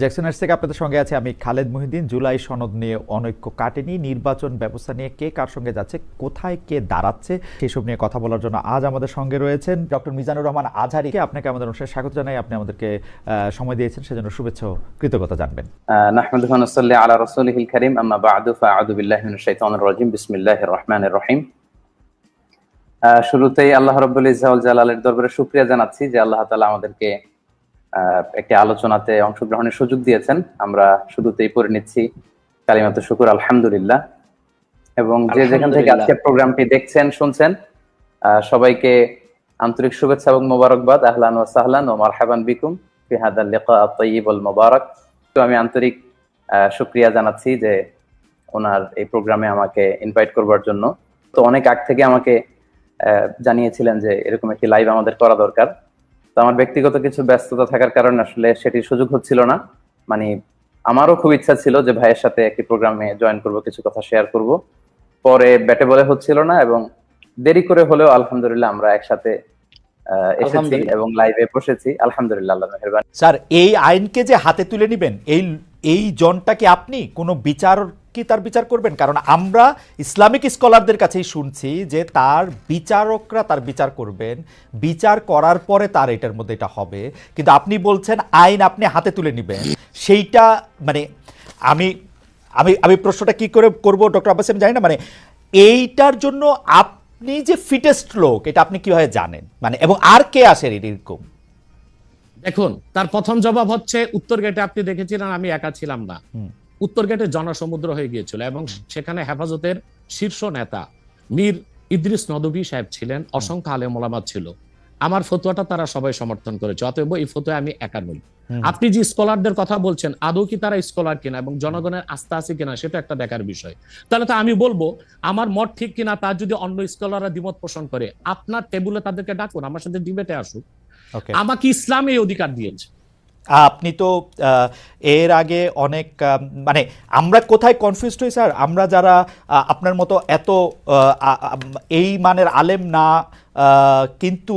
Jackson থেকে আপনাদের সঙ্গে আছে আমি খালেদ মহিদ্দিন জুলাই সনদ নিয়ে অনৈক্য কাটেনি। নির্বাচন ব্যবস্থা নিয়ে কে কার সঙ্গে যাচ্ছে, কোথায় কে দাঁড়াচ্ছে, সেসব নিয়ে কথা বলার জন্য আজ আমাদের সঙ্গে রয়েছেন ডক্টর মিজানুর রহমান আজহারিকে। আপনাকে আমাদের অনুষ্ঠানে স্বাগত জানাই। আপনি আমাদেরকে সময় দিয়েছেন, সেজন্য শুভেচ্ছা কৃতজ্ঞতা জানবেন। শুরুতেই আল্লাহ রাব্বুল জালালের দরবারে শুকরিয়া জানাচ্ছি যে আল্লাহ তালা আমাদেরকে একটি আলোচনাতে অংশগ্রহণের সুযোগ দিয়েছেন। আমরা শুরুতেই পড়ে নিচ্ছি কালিমাত শুকুর আলহামদুলিল্লাহ। এবং যে যেখান থেকে। আজকে প্রোগ্রামটি দেখছেন শুনছেন সবাইকে আন্তরিক শুভেচ্ছা এবং মোবারকবাদ। আহলান ওয়া সাহলান ও মারহাবান বিকুম ফি হাদাল লিকা আত-তাইয়িব তো আমি আন্তরিক আহ, শুক্রিয়া জানাচ্ছি যে ওনার এই প্রোগ্রামে আমাকে ইনভাইট করবার জন্য। তো অনেক আগ থেকে আমাকে আহ, জানিয়েছিলেন যে এরকম একটি লাইভ আমাদের করা দরকার। তো আমার ব্যক্তিগত কিছু ব্যস্ততা থাকার কারণে আসলে সেটির সুযোগ হচ্ছিল না। মানে আমারও খুব ইচ্ছা ছিল যে ভাইয়ের সাথে একটি প্রোগ্রামে জয়েন করব কিছু কথা শেয়ার করব। পরে ব্যাটে বলে হচ্ছিল না এবং দেরি করে হলেও আলহামদুলিল্লাহ আমরা একসাথে এসেছি এবং লাইভে বসেছি। আলহামদুলিল্লাহ আল্লাহ মেহরবানি। স্যার এই আইনকে যে হাতে তুলে নেবেন এই এই জনটা কি আপনি? কোনো বিচার কি তার বিচার করবেন? কারণ আমরা ইসলামিক স্কলারদের কাছেই শুনছি যে তার বিচারকরা তার বিচার করবেন। বিচার করার পরে তার এটার মধ্যে এটা হবে। কিন্তু আপনি বলছেন আইন আপনি হাতে তুলে নেবেন। সেইটা মানে আমি আমি আমি প্রশ্নটা কি করে করব ডক্টর আব্বাস আমি জানি না। মানে এইটার জন্য আপনি যে ফিটেস্ট লোক এটা আপনি কীভাবে জানেন? মানে এবং আর কে আসেন এরকম? দেখুন তার প্রথম জবাব হচ্ছে উত্তর গেটে আপনি দেখেছিলেন আমি একা ছিলাম না। উত্তর গেটে জনসমুদ্র হয়ে গিয়েছিল এবং সেখানে হেফাজতের শীর্ষ নেতা মীর ইদ্রিস নদবী সাহেব ছিলেন অসংখ্য আলেম ওলামা ছিল। আমার ফতোয়াটা তারা সবাই সমর্থন করেছে অতএব এই ফতোয়া আমি একা নই। আপনি যে স্কলারদের কথা বলছেন আদৌ কি তারা স্কলার কিনা এবং জনগণের আস্থা আছে কিনা সেটা একটা দেখার বিষয়। তাহলে তো আমি বলব আমার মত ঠিক কিনা তার যদি অন্য স্কলাররা দ্বিমত পোষণ করে আপনার টেবুলে তাদেরকে ডাকুন আমার সাথে ডিবেটে আসুক। ওকে আমাকে ইসলাম এই অধিকার দিয়েছে। আপনি তো এর আগে অনেক মানে আমরা কোথায় কনফিউজ হই স্যার আমরা যারা আপনার মতো এত এই মানের আলেম না কিন্তু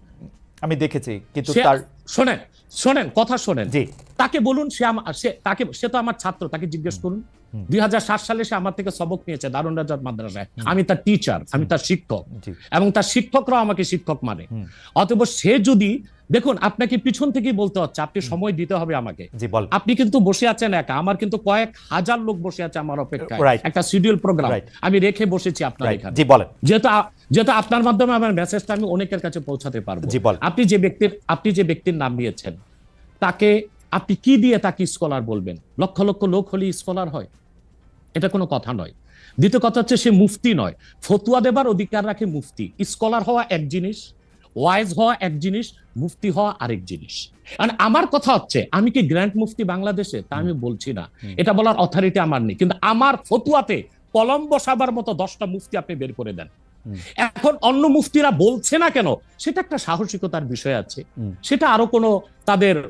আমি দেখেছি কিন্তু তার শোনেন শোনেন কথা শোনেন। জি। তাকে বলুন সে আমার সে তাকে সে তো আমার ছাত্র তাকে জিজ্ঞেস করুন। দুই সালে সে আমার থেকে সবক নিয়েছে দারুণ রাজার মাদ্রাসায়। আমি তার টিচার আমি তার শিক্ষক এবং তার শিক্ষকরাও আমাকে শিক্ষক মানে। অতএব সে যদি দেখুন আপনাকে পিছন থেকেই বলতে হচ্ছে আপনি সময় দিতে হবে আমাকে। আপনি কিন্তু বসে আছেন একা আমার কিন্তু কয়েক হাজার লোক বসে আছে আমার অপেক্ষায়। একটা শিডিউল প্রোগ্রাম আমি রেখে বসেছি আপনার এখানে। জি বলেন। যেহেতু যেহেতু আপনার মাধ্যমে আমার মেসেজটা আমি অনেকের কাছে পৌঁছাতে পারব। আপনি যে ব্যক্তির আপনি যে ব্যক্তির নাম নিয়েছেন তাকে আপনি কি দিয়ে তাকে স্কলার বলবেন? লক্ষ লক্ষ লোক হলে স্কলার হয়। এটা কোনো কথা নয়। দ্বিতীয় কথা হচ্ছে সে মুফতি নয়। ফতুয়া দেবার অধিকার রাখে মুফতি। স্কলার হওয়া এক জিনিস ওয়াইজ হওয়া এক জিনিস মুফতি হওয়া আরেক জিনিস। মানে আমার কথা হচ্ছে আমি কি গ্র্যান্ড মুফতি বাংলাদেশে? তা আমি বলছি না। এটা বলার অথরিটি আমার নেই। কিন্তু আমার ফতুয়াতে কলম বসাবার মতো দশটা মুফতি আপনি বের করে দেন। এখন অন্য মুফতিরা বলছে না কেন সেটা একটা সাহসিকতার বিষয় আছে। সেটা আরও কোনো তাদের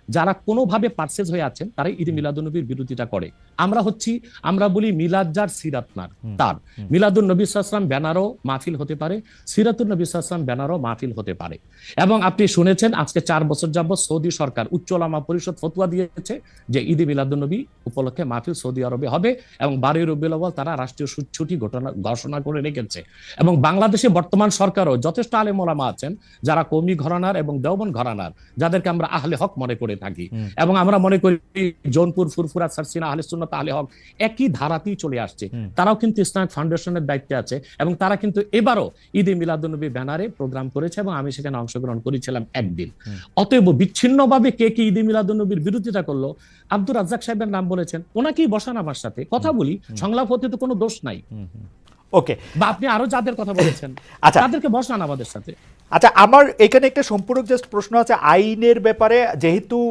যারা কোনোভাবে পার্সেস হয়ে আছেন তারাই ঈদে মিলাদুন্নবীর বিরোধিতা করে। আমরা হচ্ছি আমরা বলি মিলাদ যার সিরাতনার তার। মিলাদুন নবী সাল্লাম ব্যানারও মাহফিল হতে পারে সিরাতুল নবী সাল্লাম ব্যানারও মাহফিল হতে পারে। এবং আপনি শুনেছেন আজকে চার বছর যাবত সৌদি সরকার উচ্চলামা পরিষদ ফতুয়া দিয়েছে যে ঈদে মিলাদুন নবী উপলক্ষে মাহফিল সৌদি আরবে হবে এবং বারোই রবিউল আউয়াল তারা রাষ্ট্রীয় ছুটি ঘটনা ঘোষণা করে রেখেছে। এবং বাংলাদেশে বর্তমান সরকারও যথেষ্ট আলেম ওলামা আছেন যারা কৌমি ঘরানার এবং দেওবন ঘরানার যাদেরকে আমরা আহলে হক মনে করে থাকি এবং আমরা মনে করি জৌনপুর ফুরফুরা সারসিনা আহলে সুন্নত আহলে হক একই ধারাতেই চলে আসছে। তারাও কিন্তু ইসলামিক ফাউন্ডেশনের দায়িত্বে আছে এবং তারা কিন্তু এবারও ঈদে মিলাদুন্নবী ব্যানারে প্রোগ্রাম করেছে এবং আমি সেখানে অংশগ্রহণ করেছিলাম একদিন। অতএব বিচ্ছিন্নভাবে কে কে ঈদে মিলাদুন্নবীর বিরোধিতা করল আব্দুর রাজ্জাক সাহেবের নাম বলেছেন ওনাকেই বসান আমার সাথে। কথা বলি সংলাপ হতে তো কোনো দোষ নাই। ওকে। বা আপনি আরও যাদের কথা বলেছেন আচ্ছা। তাদেরকে বসান আমাদের সাথে। আচ্ছা আমার এখানে একটা সম্পূরক জাস্ট প্রশ্ন আছে আইনের ব্যাপারে যেহেতু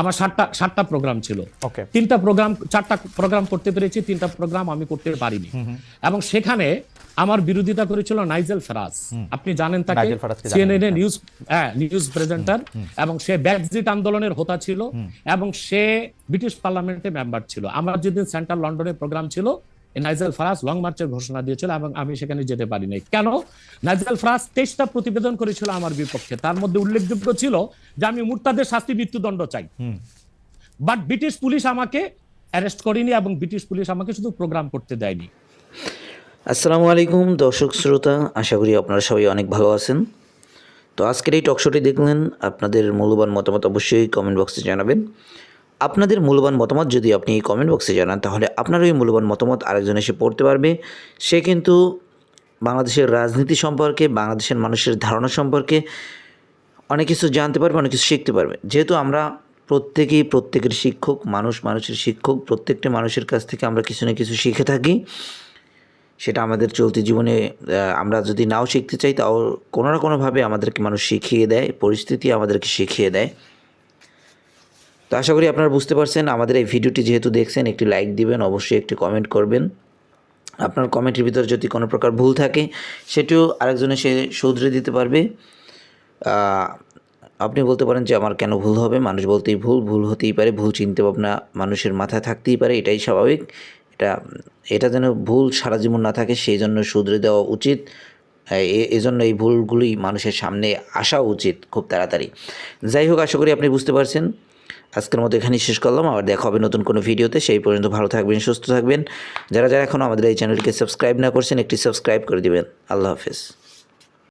আমার সাতটা সাতটা প্রোগ্রাম ছিল। তিনটা প্রোগ্রাম চারটা প্রোগ্রাম করতে পেরেছি তিনটা প্রোগ্রাম আমি করতে পারিনি। এবং সেখানে আমার বিরোধিতা করেছিল নাইজেল ফেরাজ। আপনি জানেন তাকে? সিএনএন। নিউজ হ্যাঁ। নিউজ প্রেজেন্টার এবং সে ব্যাকজিট আন্দোলনের হোতা ছিল। এবং সে ব্রিটিশ পার্লামেন্টে মেম্বার ছিল। আমার যেদিন সেন্ট্রাল লন্ডনে প্রোগ্রাম ছিল নাইজেল ফারাজ লং মার্চের ঘোষণা দিয়েছিল এবং আমি সেখানে যেতে পারি নাই কেন? নাইজেল ফারাজ তেইশটা প্রতিবেদন করেছিল আমার বিপক্ষে। তার মধ্যে উল্লেখযোগ্য ছিল যে আমি মুরতাদের শাস্তি মৃত্যুদণ্ড চাই। বাট ব্রিটিশ পুলিশ আমাকে অ্যারেস্ট করেনি এবং ব্রিটিশ পুলিশ আমাকে শুধু প্রোগ্রাম করতে দেয়নি। আসসালামু আলাইকুম দর্শক শ্রোতা আশা করি আপনারা সবাই অনেক ভালো আছেন। তো আজকের এই টকশোটি দেখলেন আপনাদের মূল্যবান মতামত অবশ্যই কমেন্ট বক্সে জানাবেন। আপনাদের মূল্যবান মতামত যদি আপনি এই কমেন্ট বক্সে জানান, তাহলে আপনার ওই মূল্যবান মতামত আরেকজন এসে পড়তে পারবে। সে কিন্তু বাংলাদেশের রাজনীতি সম্পর্কে, বাংলাদেশের মানুষের ধারণা সম্পর্কে অনেক কিছু জানতে পারবে, অনেক কিছু শিখতে পারবে। যেহেতু আমরা প্রত্যেকেই প্রত্যেকের শিক্ষক, মানুষ মানুষের শিক্ষক, প্রত্যেকটা মানুষের কাছ থেকে আমরা কিছু না কিছু শিখে থাকি। সেটা আমাদের চলতি জীবনে আমরা যদি নাও শিখতে চাই, তাও কোনো না কোনোভাবে আমাদেরকে মানুষ শিখিয়ে দেয়, পরিস্থিতি আমাদেরকে শিখিয়ে দেয়। তো আশা করি আপনারা বুঝতে পারছেন, আমাদের এই ভিডিওটি যেহেতু দেখছেন, একটি লাইক দিবেন, অবশ্যই একটি কমেন্ট করবেন। আপনার কমেন্টের ভিতরে যদি কোনো প্রকার ভুল থাকে, সেটিও আরেকজনে সে শুধরে দিতে পারবে। আপনি বলতে পারেন যে আমার কেন ভুল হবে? মানুষ বলতেই ভুল ভুল হতেই পারে, ভুল চিন্তা ভাবনা মানুষের মাথায় থাকতেই পারে, এটাই স্বাভাবিক। এটা এটা যেন ভুল সারা জীবন না থাকে, সেই জন্য শুধরে দেওয়া উচিত। এজন্য এই ভুলগুলি মানুষের সামনে আসা উচিত খুব তাড়াতাড়ি। যাই হোক, আশা করি আপনি বুঝতে পারছেন। আজকের মতো এখানেই শেষ করলাম। আবার দেখা হবে নতুন কোনো ভিডিওতে। সেই পর্যন্ত ভালো থাকবেন, সুস্থ থাকবেন। যারা যারা এখনও আমাদের এই চ্যানেলকে সাবস্ক্রাইব না করছেন, একটি সাবস্ক্রাইব করে দিবেন। আল্লাহ হাফেজ।